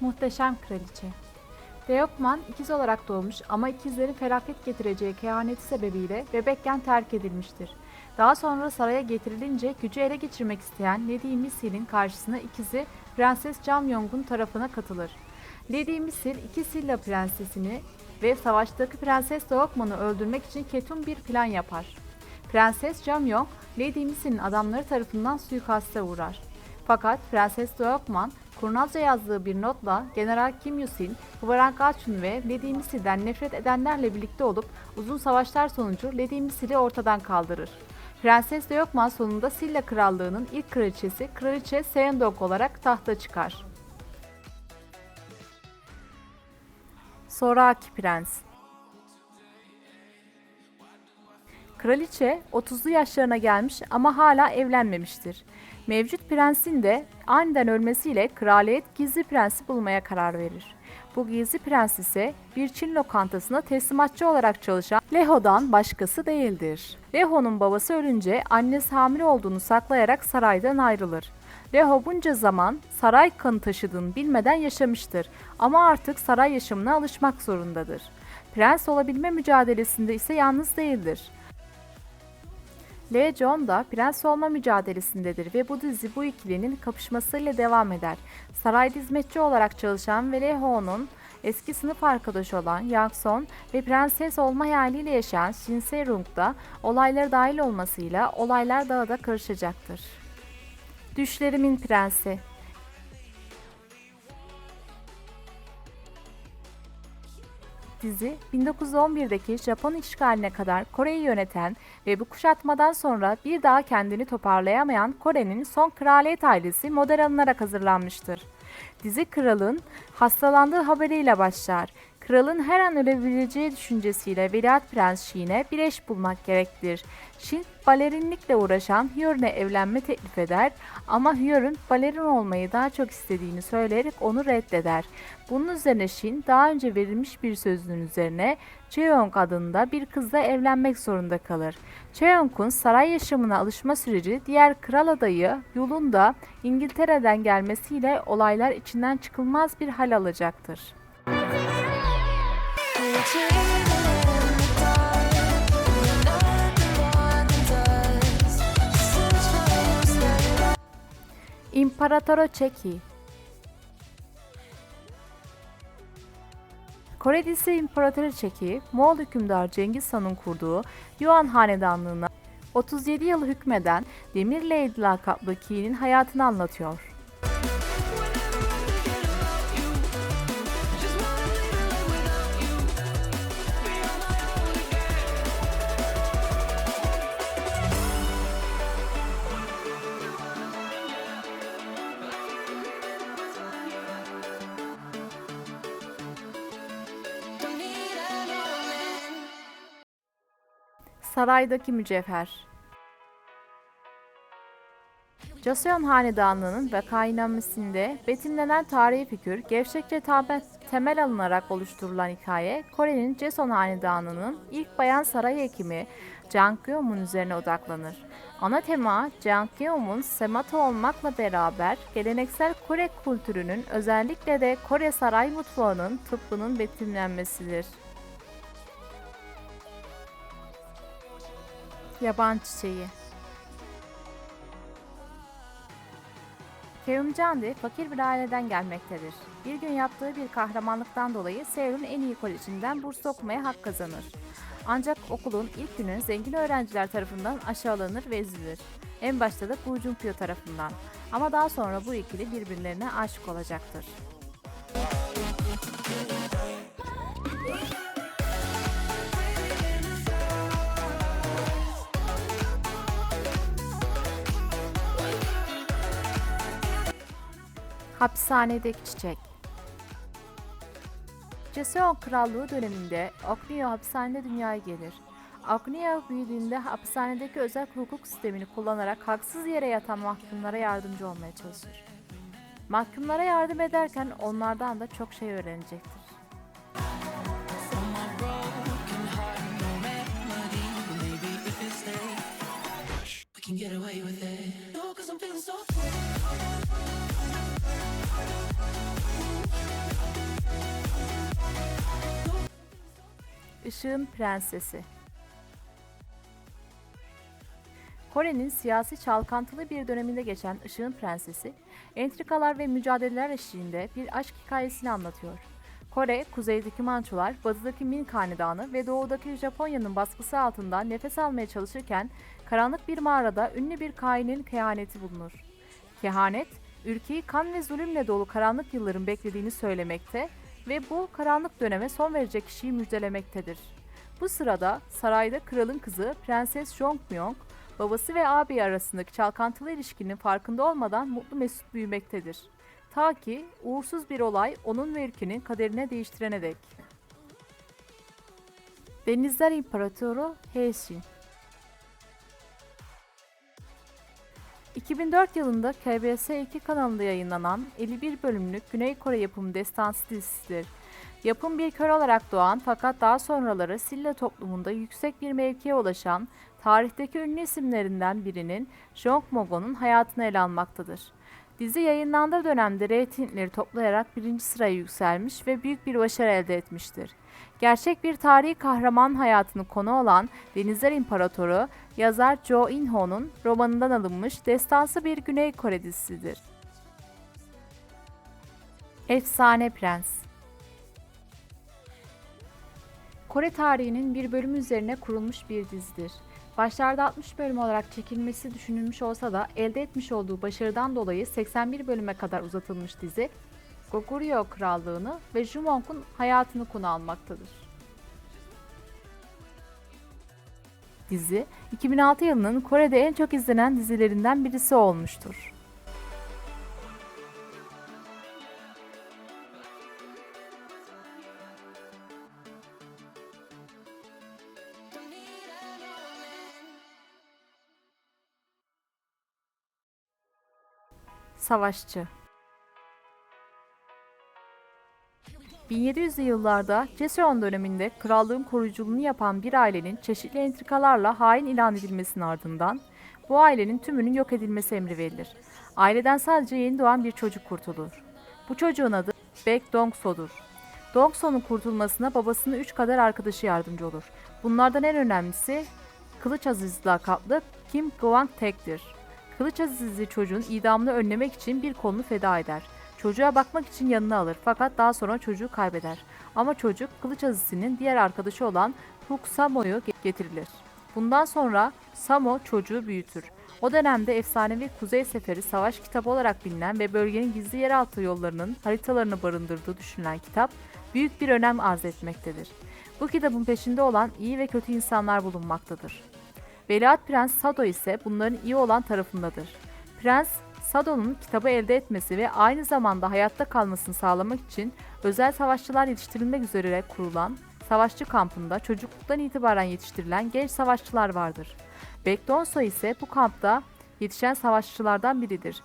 Muhteşem Kraliçe. Deokman ikiz olarak doğmuş ama ikizlerin felaket getireceği kehaneti sebebiyle bebekken terk edilmiştir. Daha sonra saraya getirilince gücü ele geçirmek isteyen Lady Misil'in karşısına ikizi Prenses Jamyong'un tarafına katılır. Lady Misil iki Silla prensesini ve savaştaki Prenses Deokman'ı öldürmek için ketum bir plan yapar. Prenses Jamyong, Lady Misil'in adamları tarafından suikaste uğrar. Fakat Prenses Deokman, kurnazca yazdığı bir notla General Kim Yusil, Hwaran Gachun ve Lady Misil'den nefret edenlerle birlikte olup uzun savaşlar sonucu Lady Misil'i ortadan kaldırır. Prenses Deokman sonunda Silla Krallığı'nın ilk kraliçesi Kraliçe Seondok olarak tahta çıkar. Sonraki Prens Kraliçe 30'lu yaşlarına gelmiş ama hala evlenmemiştir. Mevcut prensin de aniden ölmesiyle kraliyet gizli prensi bulmaya karar verir. Bu gizli prens ise bir Çin lokantasında teslimatçı olarak çalışan Leho'dan başkası değildir. Leho'nun babası ölünce annesi hamile olduğunu saklayarak saraydan ayrılır. Leho bunca zaman saray kanı taşıdığını bilmeden yaşamıştır ama artık saray yaşamına alışmak zorundadır. Prens olabilme mücadelesinde ise yalnız değildir. Lee John da prens olma mücadelesindedir ve bu dizi bu ikilinin kapışmasıyla devam eder. Sarayda hizmetçi olarak çalışan ve Lee Ho'nun eski sınıf arkadaşı olan Yang Son ve prenses olma hayaliyle yaşayan Shin Se-rung da olaylara dahil olmasıyla olaylar daha da karışacaktır. Düşlerimin Prensi Dizi 1911'deki Japon işgaline kadar Kore'yi yöneten ve bu kuşatmadan sonra bir daha kendini toparlayamayan Kore'nin son kraliyet ailesi model alınarak hazırlanmıştır. Dizi kralın hastalandığı haberiyle başlar. Kralın her an ölebileceği düşüncesiyle Veliaht Prens Shin'e bir eş bulmak gerektir. Shin balerinlikle uğraşan Hyorin'e evlenme teklif eder ama Hyorin balerin olmayı daha çok istediğini söyleyerek onu reddeder. Bunun üzerine Shin daha önce verilmiş bir sözünün üzerine Cheong adında bir kızla evlenmek zorunda kalır. Cheong'un saray yaşamına alışma süreci diğer kral adayı Yul'un da İngiltere'den gelmesiyle olaylar içinden çıkılmaz bir hal alacaktır. İmparatoro Çeki Kore dizisi İmparatoru Çeki, Moğol hükümdar Cengiz Han'ın kurduğu Yuan Hanedanlığı'na 37 yıl hükmeden Demir Lady lakaplı Ki'nin hayatını anlatıyor. Saraydaki mücevher Joseon Hanedanlığı'nın vekainamesinde betimlenen tarihi figür gevşekçe temel alınarak oluşturulan hikaye Kore'nin Joseon Hanedanlığı'nın ilk bayan saray hekimi Jang Geum'un üzerine odaklanır. Ana tema Jang Geum'un semata olmakla beraber geleneksel Kore kültürünün özellikle de Kore saray mutfağının tıbbının betimlenmesidir. Yaban çiçeği Keumcandi fakir bir aileden gelmektedir. Bir gün yaptığı bir kahramanlıktan dolayı Seul'ün en iyi kolejinden burs okumaya hak kazanır. Ancak okulun ilk günü zengin öğrenciler tarafından aşağılanır ve ezilir. En başta da Bu Junkyo tarafından. Ama daha sonra bu ikili birbirlerine aşık olacaktır. Hapishanedeki çiçek Joseon Krallığı döneminde Okneo hapishanede dünyaya gelir. Agnia büyüdüğünde hapishanedeki özel hukuk sistemini kullanarak haksız yere yatan mahkumlara yardımcı olmaya çalışır. Mahkumlara yardım ederken onlardan da çok şey öğrenecektir. Get away with it. No, cause I'm feeling so Işığın Prensesi Kore'nin siyasi çalkantılı bir döneminde geçen Işığın Prensesi, entrikalar ve mücadeleler eşliğinde bir aşk hikayesini anlatıyor. Kore, kuzeydeki Mançular, batıdaki Ming Hanedanı ve doğudaki Japonya'nın baskısı altında nefes almaya çalışırken karanlık bir mağarada ünlü bir kainin kehaneti bulunur. Kehanet, ülkeyi kan ve zulümle dolu karanlık yılların beklediğini söylemekte ve bu karanlık döneme son verecek kişiyi müjdelemektedir. Bu sırada sarayda kralın kızı Prenses Jongmyong, babası ve ağabeyi arasındaki çalkantılı ilişkinin farkında olmadan mutlu mesut büyümektedir. Ta ki uğursuz bir olay onun ve ülkenin kaderine değiştirene dek. Denizler İmparatoru Heishin 2004 yılında KBS 2 kanalında yayınlanan 51 bölümlük Güney Kore yapımı destansı dizisidir. Yapım bir kör olarak doğan fakat daha sonraları Silla toplumunda yüksek bir mevkiye ulaşan tarihteki ünlü isimlerinden birinin Jong Mogo'nun hayatını ele almaktadır. Dizi yayınlandığı dönemde reytingleri toplayarak birinci sıraya yükselmiş ve büyük bir başarı elde etmiştir. Gerçek bir tarihi kahraman hayatını konu olan Denizler İmparatoru, yazar Jo In-ho'nun romanından alınmış destansı bir Güney Kore dizisidir. Efsane Prens Kore tarihinin bir bölümü üzerine kurulmuş bir dizidir. Başlarda 60 bölüm olarak çekilmesi düşünülmüş olsa da elde etmiş olduğu başarıdan dolayı 81 bölüme kadar uzatılmış dizi, Goguryeo Krallığını ve Jumong'un hayatını konu almaktadır. Dizi, 2006 yılının Kore'de en çok izlenen dizilerinden birisi olmuştur. Savaşçı 1700'lü yıllarda Joseon döneminde krallığın koruyuculuğunu yapan bir ailenin çeşitli entrikalarla hain ilan edilmesinin ardından bu ailenin tümünün yok edilmesi emri verilir. Aileden sadece yeni doğan bir çocuk kurtulur. Bu çocuğun adı Baek Dong-so'dur. Dong-so'nun kurtulmasına babasının üç kadar arkadaşı yardımcı olur. Bunlardan en önemlisi Kılıç Aziz lakaplı Kim Gwang-taek'tir. Kılıç Aziz'i çocuğun idamını önlemek için bir kolunu feda eder. Çocuğa bakmak için yanına alır fakat daha sonra çocuğu kaybeder. Ama çocuk Kılıç Aziz'in diğer arkadaşı olan Huk Samo'yu ge- getirilir. Bundan sonra Samo çocuğu büyütür. O dönemde efsanevi Kuzey Seferi savaş kitabı olarak bilinen ve bölgenin gizli yeraltı yollarının haritalarını barındırdığı düşünülen kitap büyük bir önem arz etmektedir. Bu kitabın peşinde olan iyi ve kötü insanlar bulunmaktadır. Veliaht Prens Sado ise bunların iyi olan tarafındadır. Prens, Sado'nun kitabı elde etmesi ve aynı zamanda hayatta kalmasını sağlamak için özel savaşçılar yetiştirilmek üzere kurulan savaşçı kampında çocukluktan itibaren yetiştirilen genç savaşçılar vardır. Baekdongso ise bu kampta yetişen savaşçılardan biridir.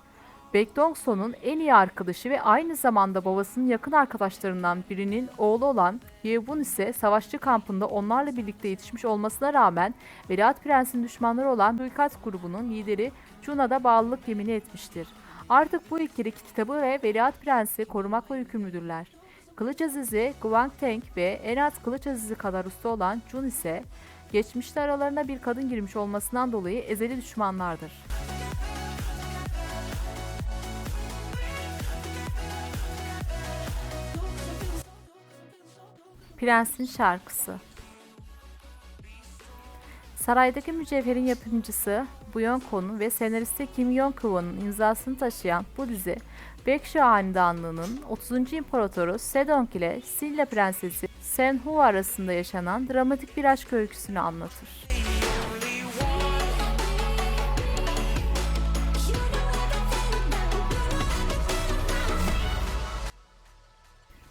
Baekdongso'nun en iyi arkadaşı ve aynı zamanda babasının yakın arkadaşlarından birinin oğlu olan Yeobun ise savaşçı kampında onlarla birlikte yetişmiş olmasına rağmen Veliaht Prens'in düşmanları olan suikast grubunun lideri Juna'da bağlılık yemini etmiştir. Artık bu ikili kitabı ve Veliaht Prens'i korumakla yükümlüdürler. Kılıç Aziz'i Gwang Teng ve en az Kılıç Aziz'i kadar usta olan Jun ise geçmişte aralarına bir kadın girmiş olmasından dolayı ezeli düşmanlardır. Prensin Şarkısı Saraydaki Mücevher'in yapımcısı Bu Yeon-ko'nun ve senaristi Kim Yeon-kwon'un imzasını taşıyan bu dizi, Baekje Hanedanlığı'nın 30. İmparatoru Sedong ile Silla Prensesi Senhu arasında yaşanan dramatik bir aşk öyküsünü anlatır.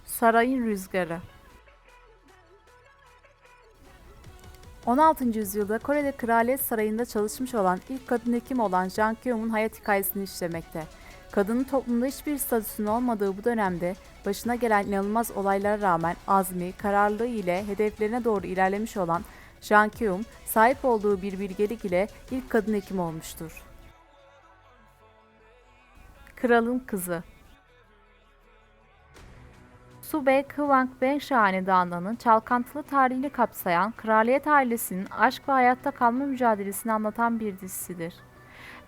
Sarayın Rüzgarı 16. yüzyılda Kore'de Kraliyet Sarayı'nda çalışmış olan ilk kadın hekim olan Jang Kyung'un hayat hikayesini işlemekte. Kadının toplumda hiçbir statüsünün olmadığı bu dönemde başına gelen inanılmaz olaylara rağmen azmi, kararlılığı ile hedeflerine doğru ilerlemiş olan Jang Kyung, sahip olduğu bir bilgelik ile ilk kadın hekim olmuştur. Kralın Kızı Sube Kıvank Bengşa Hanedanı'nın çalkantılı tarihini kapsayan kraliyet ailesinin aşk ve hayatta kalma mücadelesini anlatan bir dizisidir.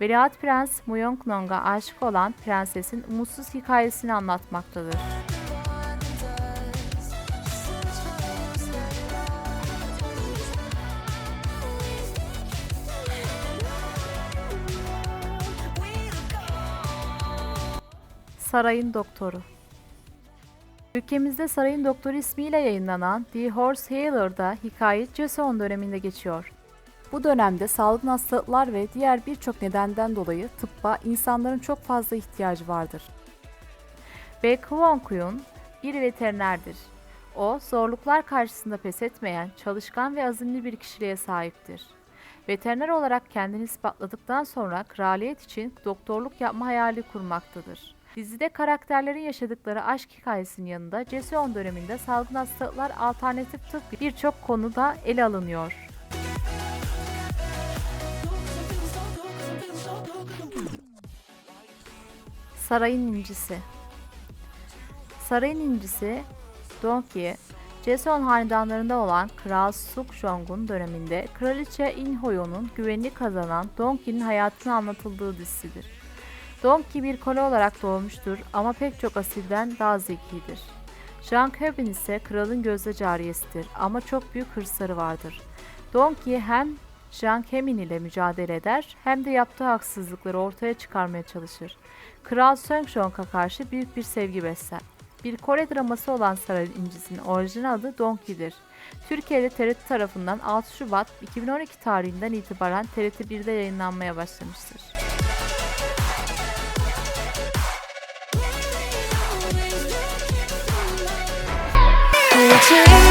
Veliaht Prens Muyongnong'a aşık olan prensesin umutsuz hikayesini anlatmaktadır. Sarayın Doktoru Ülkemizde Sarayın Doktoru ismiyle yayınlanan The Horse Healer'da hikaye Joseon döneminde geçiyor. Bu dönemde salgın hastalıklar ve diğer birçok nedenden dolayı tıbba insanların çok fazla ihtiyacı vardır. Bae Kwon-kuyun bir veterinerdir. O, zorluklar karşısında pes etmeyen, çalışkan ve azimli bir kişiliğe sahiptir. Veteriner olarak kendini ispatladıktan sonra kraliyet için doktorluk yapma hayali kurmaktadır. Dizide karakterlerin yaşadıkları aşk hikayesinin yanında Joseon döneminde salgın hastalıklar alternatif tıp birçok konuda ele alınıyor. Sarayın İncisi Sarayın İncisi, Donki, Joseon hanedanlarında olan Kral Sukjong'un döneminde Kraliçe Inhoyo'nun güvenini kazanan Donki'nin hayatını anlatıldığı dizisidir. Donki bir kole olarak doğmuştur ama pek çok asilden daha zekidir. Jang Heobin ise kralın gözde cariyesidir ama çok büyük hırsları vardır. Donki hem Jang Hemin ile mücadele eder hem de yaptığı haksızlıkları ortaya çıkarmaya çalışır. Kral Seongshong'a karşı büyük bir sevgi besler. Bir Kore draması olan Sarayın İncisi'nin orijinal adı Donki'dir. Türkiye'de TRT tarafından 6 Şubat 2012 tarihinden itibaren TRT 1'de yayınlanmaya başlamıştır. take